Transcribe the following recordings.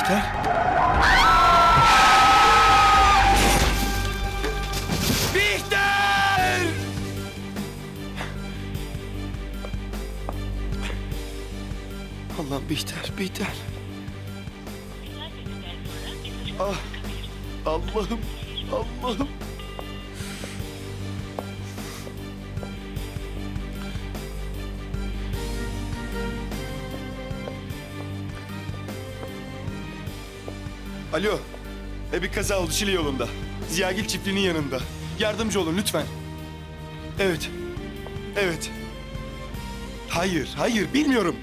Bihter? Bihter! Allah Bihter, Bihter. Ah, Allah'ım, Allah'ım. Alo. E bir kaza oldu Şili yolunda. Ziyagil çiftliğinin yanında. Yardımcı olun lütfen. Evet. Evet. Hayır, hayır bilmiyorum.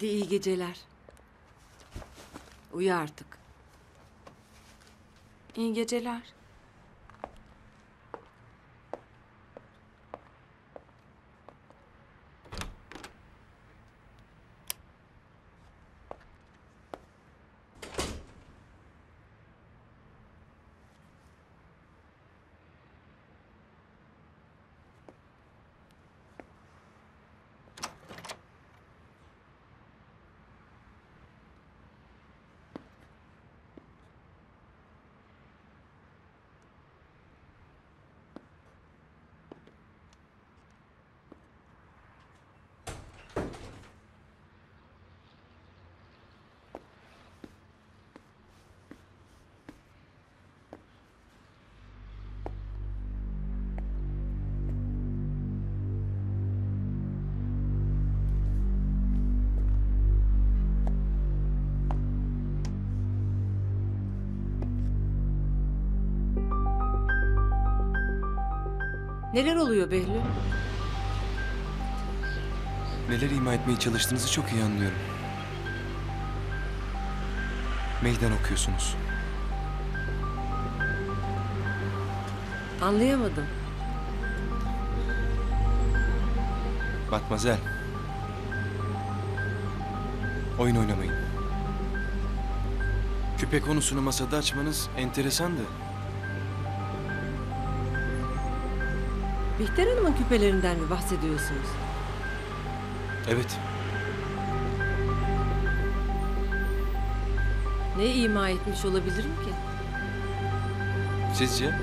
Hadi iyi geceler. Uyu artık. İyi geceler. Neler oluyor Behlül? Neler ima etmeye çalıştığınızı çok iyi anlıyorum. Meydan okuyorsunuz. Anlayamadım. Matmazel. Oyun oynamayın. Küpe konusunu masada açmanız enteresandı. Bihter Hanım'ın küpelerinden mi bahsediyorsunuz? Evet. Ne ima etmiş olabilirim ki? Sizce?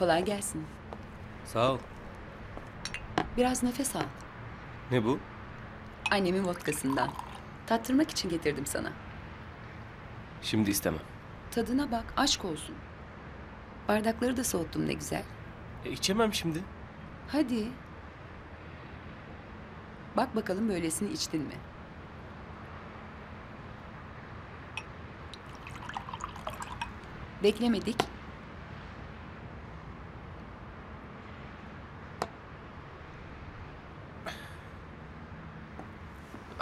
Kolay gelsin. Sağ ol. Biraz nefes al. Ne bu? Annemin vodkasından. Tattırmak için getirdim sana. Şimdi istemem. Tadına bak, aşk olsun. Bardakları da soğuttum ne güzel. E, içemem şimdi. Hadi. Bak bakalım böylesini içtin mi? Beklemedik.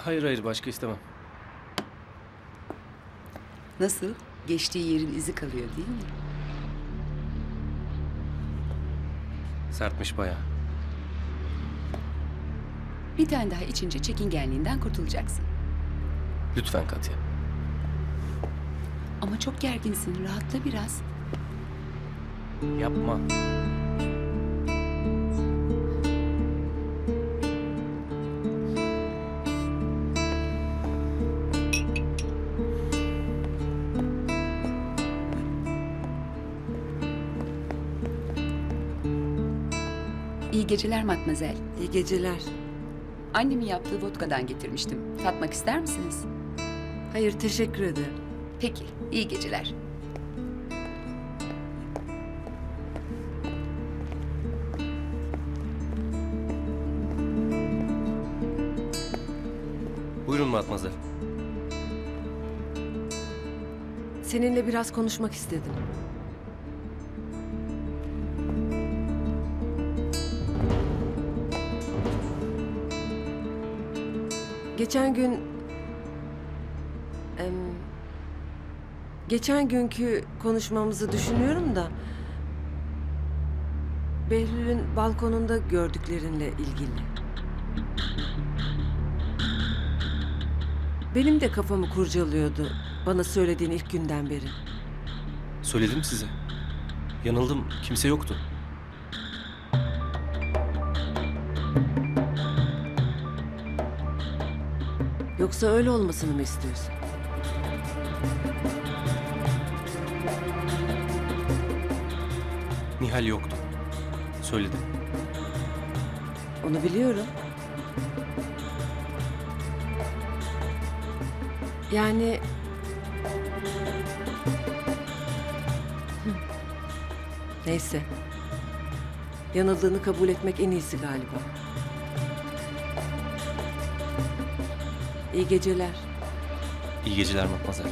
Hayır hayır başka istemem. Nasıl? Geçtiği yerin izi kalıyor değil mi? Sertmiş bayağı. Bir tane daha içince çekingenliğinden kurtulacaksın. Lütfen Katya. Ama çok gerginsin. Rahatla biraz. Yapma. İyi geceler Matmazel. İyi geceler. Annemin yaptığı vodkadan getirmiştim. Tatmak ister misiniz? Hayır teşekkür ederim. Peki, iyi geceler. Buyurun Matmazel. Seninle biraz konuşmak istedim. Geçen gün... em, geçen günkü konuşmamızı düşünüyorum da... Behlül'ün balkonunda gördüklerinle ilgili. Benim de kafamı kurcalıyordu bana söylediğin ilk günden beri. Söyledim size. Yanıldım. Kimse yoktu. Yoksa öyle olmasını mı istiyorsun? Nihal yoktu. Söyledim. Onu biliyorum. Yani... Hı. Neyse. Yanıldığını kabul etmek en iyisi galiba. İyi geceler. İyi geceler matmazel.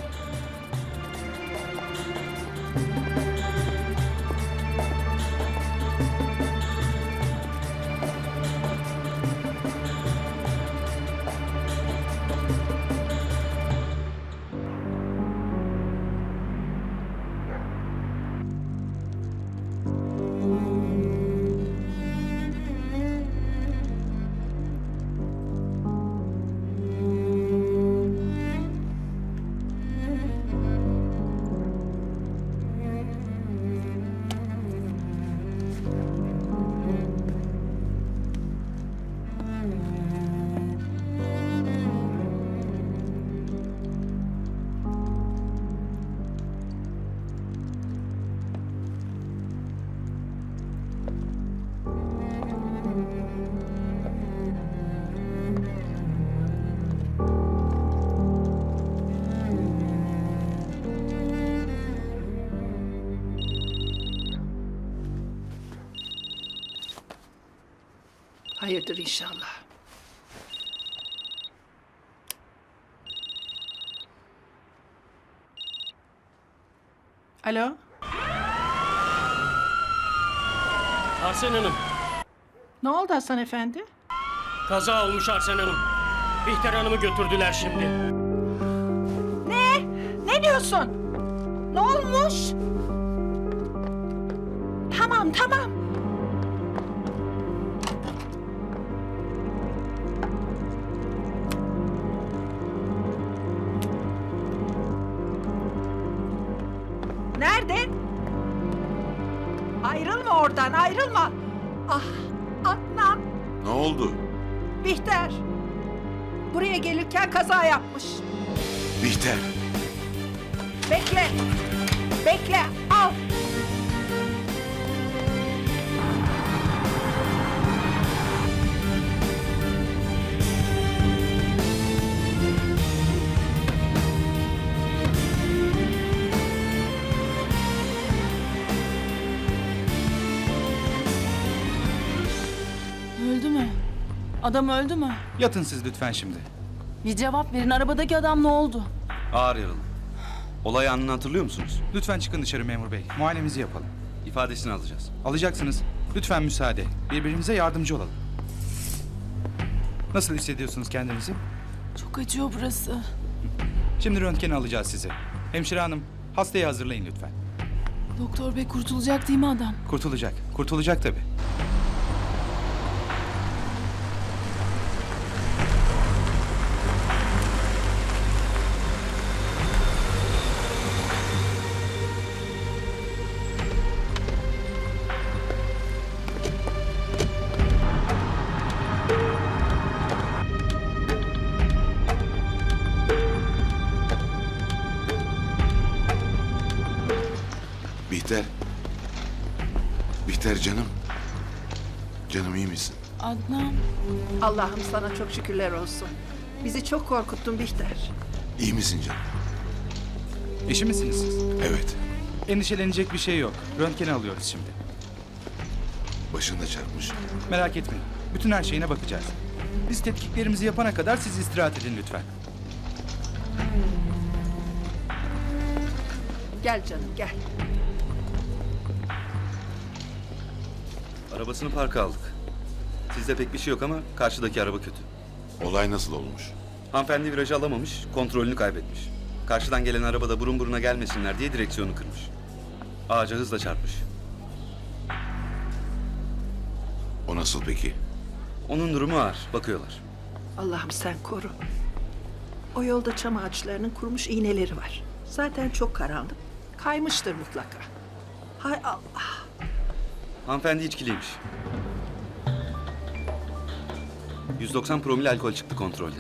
Hayırdır inşallah. Alo, Arsen Hanım, ne oldu Hasan Efendi? kaza olmuş Arsen Hanım. Bihter Hanım'ı götürdüler şimdi. Ne? Ne diyorsun? Ne olmuş? Tamam, tamam. Ayrılma oradan, ayrılma. Ah, Adnan, Ne oldu? Bihter. Buraya gelirken kaza yapmış. Bihter. Bekle. Bekle. Al. Öldü mü? Adam öldü mü? Yatın siz lütfen şimdi. Bir cevap verin. Arabadaki adam ne oldu? Ağır yaralı. Olay anını hatırlıyor musunuz? Lütfen çıkın dışarı memur bey. Muayenemizi yapalım. İfadesini alacağız. Alacaksınız. Lütfen müsaade. Birbirimize yardımcı olalım. Nasıl hissediyorsunuz kendinizi? Çok acıyor burası. Şimdi röntgeni alacağız sizi. Hemşire hanım, hastayı hazırlayın lütfen. Doktor bey kurtulacak değil mi adam? Kurtulacak. Kurtulacak tabii. Hayır canım. Canım iyi misin? Adnan. Allah'ım sana çok şükürler olsun. Bizi çok korkuttun Bihter. İyi misin canım? Eşi misiniz siz? Evet. Endişelenecek bir şey yok. Röntgeni alıyoruz şimdi. Başın da çarpmış. Merak etmeyin. Bütün her şeyine bakacağız. Biz tetkiklerimizi yapana kadar siz istirahat edin lütfen. Gel canım gel. Arabasını parka aldık. Sizde pek bir şey yok ama karşıdaki araba kötü. Olay nasıl olmuş? Hanımefendi virajı alamamış, kontrolünü kaybetmiş. Karşıdan gelen araba da burun buruna gelmesinler diye direksiyonu kırmış. Ağaca hızla çarpmış. O nasıl peki? Onun durumu ağır, bakıyorlar. Allah'ım sen koru. O yolda çam ağaçlarının kurumuş iğneleri var. Zaten çok karanlık. Kaymıştır mutlaka. Hay Allah. Hanımefendi içkiliymiş. 190 promil alkol çıktı kontrolde.